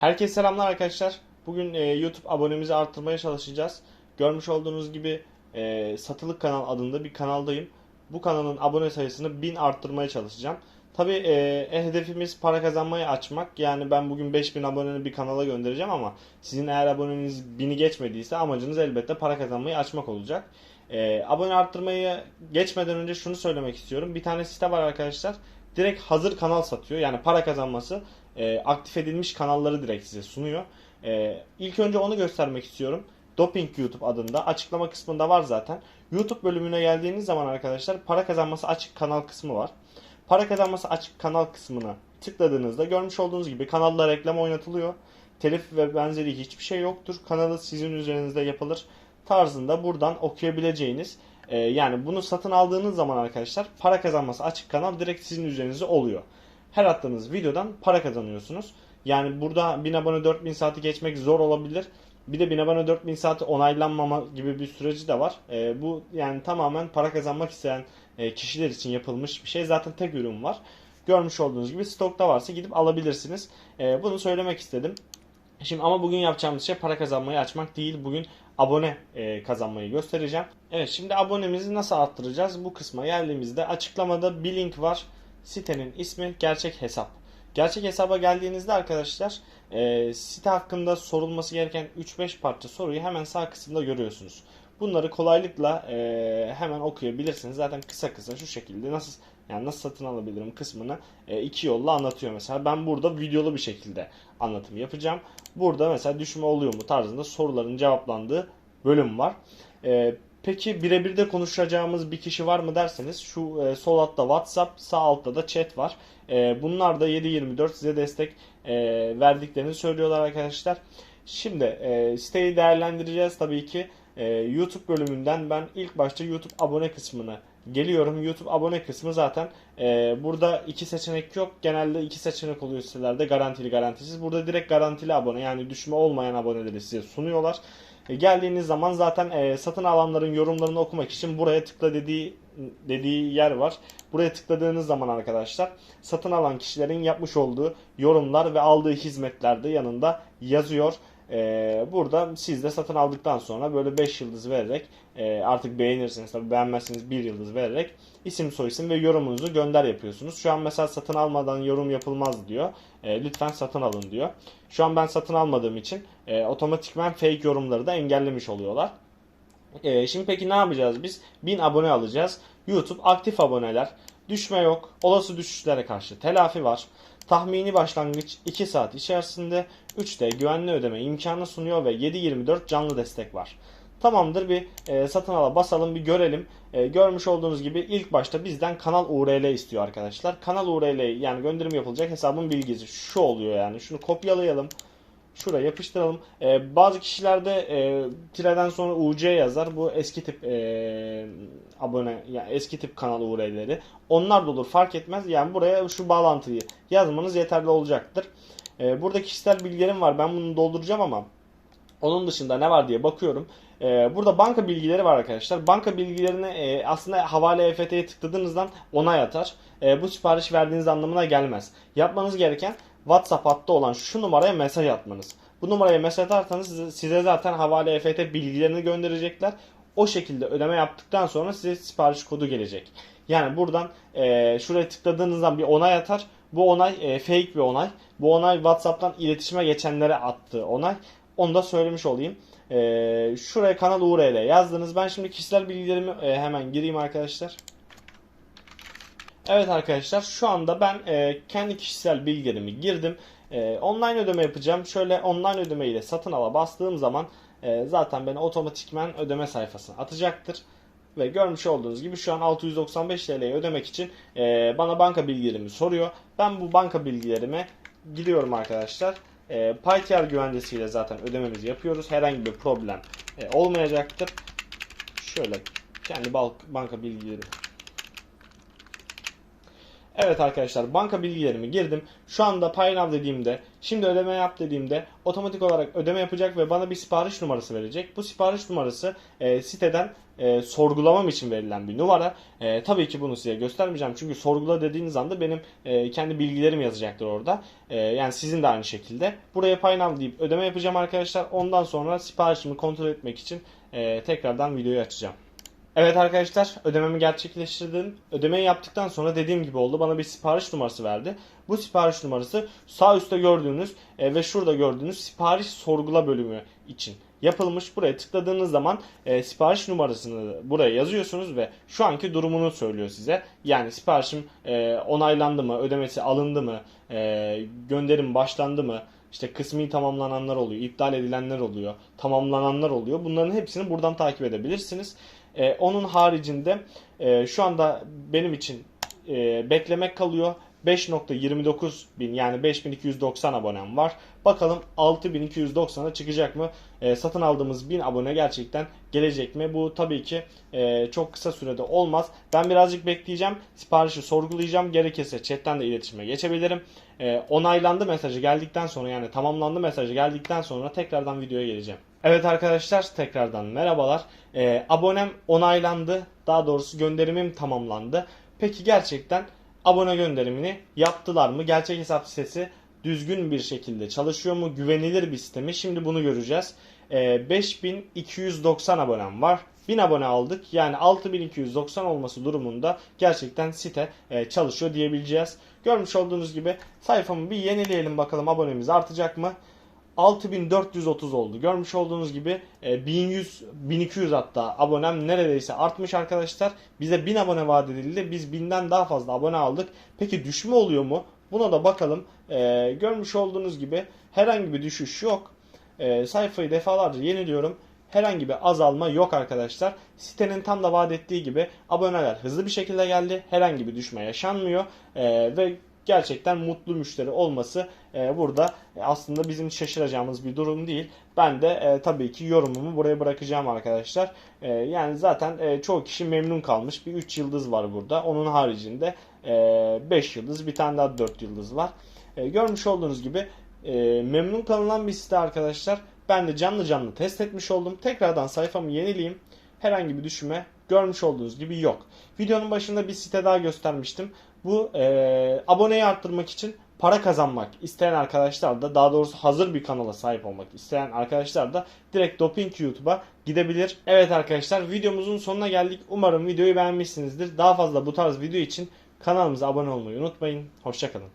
Herkese selamlar arkadaşlar. Bugün e, YouTube abonemizi arttırmaya çalışacağız. Görmüş olduğunuz gibi e, Satılık Kanal adında bir kanaldayım. Bu kanalın abone sayısını 1000 arttırmaya çalışacağım. Tabii e, e, hedefimiz para kazanmayı açmak. Yani ben bugün 5000 aboneni bir kanala göndereceğim ama sizin eğer aboneniz 1000'i geçmediyse amacınız elbette para kazanmayı açmak olacak. E, abone arttırmayı geçmeden önce şunu söylemek istiyorum. Bir tane site var arkadaşlar. Direkt hazır kanal satıyor. Yani para kazanması e, aktif edilmiş kanalları direkt size sunuyor. E, ilk önce onu göstermek istiyorum. Doping YouTube adında. Açıklama kısmında var zaten. YouTube bölümüne geldiğiniz zaman arkadaşlar para kazanması açık kanal kısmı var. Para kazanması açık kanal kısmına tıkladığınızda görmüş olduğunuz gibi kanalda reklam oynatılıyor. Telif ve benzeri hiçbir şey yoktur. Kanalı sizin üzerinizde yapılır tarzında buradan okuyabileceğiniz e, yani bunu satın aldığınız zaman arkadaşlar para kazanması açık kanal direkt sizin üzerinizde oluyor. Her attığınız videodan para kazanıyorsunuz. Yani burada 1000 abone 4000 saati geçmek zor olabilir. Bir de 1000 abone 4000 saati onaylanmama gibi bir süreci de var. E, bu yani tamamen para kazanmak isteyen e, kişiler için yapılmış bir şey. Zaten tek ürün var. Görmüş olduğunuz gibi stokta varsa gidip alabilirsiniz. E, bunu söylemek istedim. Şimdi ama bugün yapacağımız şey para kazanmayı açmak değil. Bugün abone e, kazanmayı göstereceğim. Evet şimdi abonemizi nasıl arttıracağız? Bu kısma geldiğimizde açıklamada bir link var. Sitenin ismi gerçek hesap. Gerçek hesaba geldiğinizde arkadaşlar e, site hakkında sorulması gereken 3-5 parça soruyu hemen sağ kısımda görüyorsunuz. Bunları kolaylıkla e, hemen okuyabilirsiniz. Zaten kısa kısa şu şekilde nasıl yani nasıl satın alabilirim kısmını e, iki yolla anlatıyor mesela. Ben burada videolu bir şekilde anlatım yapacağım. Burada mesela düşme oluyor mu tarzında soruların cevaplandığı bölüm var. E, peki birebir de konuşacağımız bir kişi var mı derseniz şu e, sol altta WhatsApp sağ altta da chat var. E, bunlar da 7/24 size destek e, verdiklerini söylüyorlar arkadaşlar. Şimdi e, siteyi değerlendireceğiz tabii ki. E, YouTube bölümünden ben ilk başta YouTube abone kısmını geliyorum. YouTube abone kısmı zaten e, burada iki seçenek yok. Genelde iki seçenek oluyor sitelerde garantili garantisiz. Burada direkt garantili abone yani düşme olmayan aboneleri size sunuyorlar. E, geldiğiniz zaman zaten e, satın alanların yorumlarını okumak için buraya tıkla dediği dediği yer var. Buraya tıkladığınız zaman arkadaşlar satın alan kişilerin yapmış olduğu yorumlar ve aldığı hizmetler de yanında yazıyor. Ee, burada siz de satın aldıktan sonra böyle 5 yıldız vererek e, artık beğenirsiniz tabi beğenmezseniz 1 yıldız vererek isim soyisim ve yorumunuzu gönder yapıyorsunuz. Şu an mesela satın almadan yorum yapılmaz diyor. E, lütfen satın alın diyor. Şu an ben satın almadığım için e, otomatikman fake yorumları da engellemiş oluyorlar. E, şimdi peki ne yapacağız biz? 1000 abone alacağız. YouTube aktif aboneler. Düşme yok. Olası düşüşlere karşı telafi var. Tahmini başlangıç 2 saat içerisinde 3D güvenli ödeme imkanı sunuyor ve 7/24 canlı destek var. Tamamdır bir e, satın ala basalım bir görelim. E, görmüş olduğunuz gibi ilk başta bizden kanal URL istiyor arkadaşlar. Kanal URL yani gönderim yapılacak hesabın bilgisi şu oluyor yani. Şunu kopyalayalım. Şuraya yapıştıralım. Ee, bazı kişilerde e, tireden sonra UC yazar. Bu eski tip e, abone yani eski tip kanal URL'leri. Onlar da olur fark etmez. Yani buraya şu bağlantıyı yazmanız yeterli olacaktır. E, burada kişisel bilgilerim var. Ben bunu dolduracağım ama onun dışında ne var diye bakıyorum. Ee, burada banka bilgileri var arkadaşlar. Banka bilgilerini e, aslında havale EFT'ye tıkladığınızdan onay atar. E, bu sipariş verdiğiniz anlamına gelmez. Yapmanız gereken WhatsApp hattı olan şu numaraya mesaj atmanız. Bu numaraya mesaj atarsanız size zaten havale EFT bilgilerini gönderecekler. O şekilde ödeme yaptıktan sonra size sipariş kodu gelecek. Yani buradan e, şuraya tıkladığınızdan bir onay atar. Bu onay e, fake bir onay. Bu onay WhatsApp'tan iletişime geçenlere attığı onay. Onu da söylemiş olayım. E, şuraya kanal URL yazdınız. Ben şimdi kişisel bilgilerimi e, hemen gireyim arkadaşlar. Evet arkadaşlar şu anda ben e, kendi kişisel bilgilerimi girdim. E, online ödeme yapacağım. Şöyle online ödeme ile satın ala bastığım zaman e, zaten beni otomatikmen ödeme sayfasına atacaktır. Ve görmüş olduğunuz gibi şu an 695 TL'yi ödemek için e, bana banka bilgilerimi soruyor. Ben bu banka bilgilerime gidiyorum arkadaşlar. E, PyTR güvencesiyle zaten ödememizi yapıyoruz. Herhangi bir problem e, olmayacaktır. Şöyle kendi banka bilgileri Evet arkadaşlar banka bilgilerimi girdim. Şu anda PayNow dediğimde şimdi ödeme yap dediğimde otomatik olarak ödeme yapacak ve bana bir sipariş numarası verecek. Bu sipariş numarası e, siteden e, sorgulamam için verilen bir numara. E, tabii ki bunu size göstermeyeceğim. Çünkü sorgula dediğiniz anda benim e, kendi bilgilerim yazacaktır orada. E, yani sizin de aynı şekilde. Buraya Pay Now deyip ödeme yapacağım arkadaşlar. Ondan sonra siparişimi kontrol etmek için e, tekrardan videoyu açacağım. Evet arkadaşlar ödememi gerçekleştirdim. Ödemeyi yaptıktan sonra dediğim gibi oldu. Bana bir sipariş numarası verdi. Bu sipariş numarası sağ üstte gördüğünüz e, ve şurada gördüğünüz sipariş sorgula bölümü için yapılmış. Buraya tıkladığınız zaman e, sipariş numarasını buraya yazıyorsunuz ve şu anki durumunu söylüyor size. Yani siparişim e, onaylandı mı, ödemesi alındı mı, e, gönderim başlandı mı, işte kısmi tamamlananlar oluyor, iptal edilenler oluyor, tamamlananlar oluyor. Bunların hepsini buradan takip edebilirsiniz. E, onun haricinde e, şu anda benim için e, beklemek kalıyor. 5.29 bin yani 5290 abonem var. Bakalım 6290'a çıkacak mı? E, satın aldığımız 1000 abone gerçekten gelecek mi? Bu tabii ki e, çok kısa sürede olmaz. Ben birazcık bekleyeceğim. Siparişi sorgulayacağım. Gerekirse chatten de iletişime geçebilirim. E, onaylandı mesajı geldikten sonra yani tamamlandı mesajı geldikten sonra tekrardan videoya geleceğim. Evet arkadaşlar tekrardan merhabalar. E, abonem onaylandı. Daha doğrusu gönderimim tamamlandı. Peki gerçekten abone gönderimini yaptılar mı? Gerçek hesap sitesi düzgün bir şekilde çalışıyor mu? Güvenilir bir site mi? Şimdi bunu göreceğiz. Ee, 5290 abonem var. 1000 abone aldık. Yani 6290 olması durumunda gerçekten site e, çalışıyor diyebileceğiz. Görmüş olduğunuz gibi sayfamı bir yenileyelim bakalım abonemiz artacak mı? 6430 oldu. Görmüş olduğunuz gibi e, 1100 1200 hatta abonem neredeyse artmış arkadaşlar. Bize 1000 abone vaat edildi. Biz 1000'den daha fazla abone aldık. Peki düşme oluyor mu? Buna da bakalım. E, görmüş olduğunuz gibi herhangi bir düşüş yok. E, sayfayı defalarca yeniliyorum. Herhangi bir azalma yok arkadaşlar. Sitenin tam da vaat ettiği gibi aboneler hızlı bir şekilde geldi. Herhangi bir düşme yaşanmıyor. E, ve gerçekten mutlu müşteri olması e, burada e, aslında bizim şaşıracağımız bir durum değil. Ben de e, tabii ki yorumumu buraya bırakacağım arkadaşlar. E, yani zaten e, çoğu kişi memnun kalmış. Bir 3 yıldız var burada. Onun haricinde 5 yıldız bir tane daha 4 yıldız var. E, görmüş olduğunuz gibi e, memnun kalınan bir site arkadaşlar. Ben de canlı canlı test etmiş oldum. Tekrardan sayfamı yenileyim. Herhangi bir düşüme görmüş olduğunuz gibi yok. Videonun başında bir site daha göstermiştim. Bu e, aboneyi arttırmak için para kazanmak isteyen arkadaşlar da daha doğrusu hazır bir kanala sahip olmak isteyen arkadaşlar da direkt Doping YouTube'a gidebilir. Evet arkadaşlar videomuzun sonuna geldik. Umarım videoyu beğenmişsinizdir. Daha fazla bu tarz video için kanalımıza abone olmayı unutmayın. Hoşçakalın.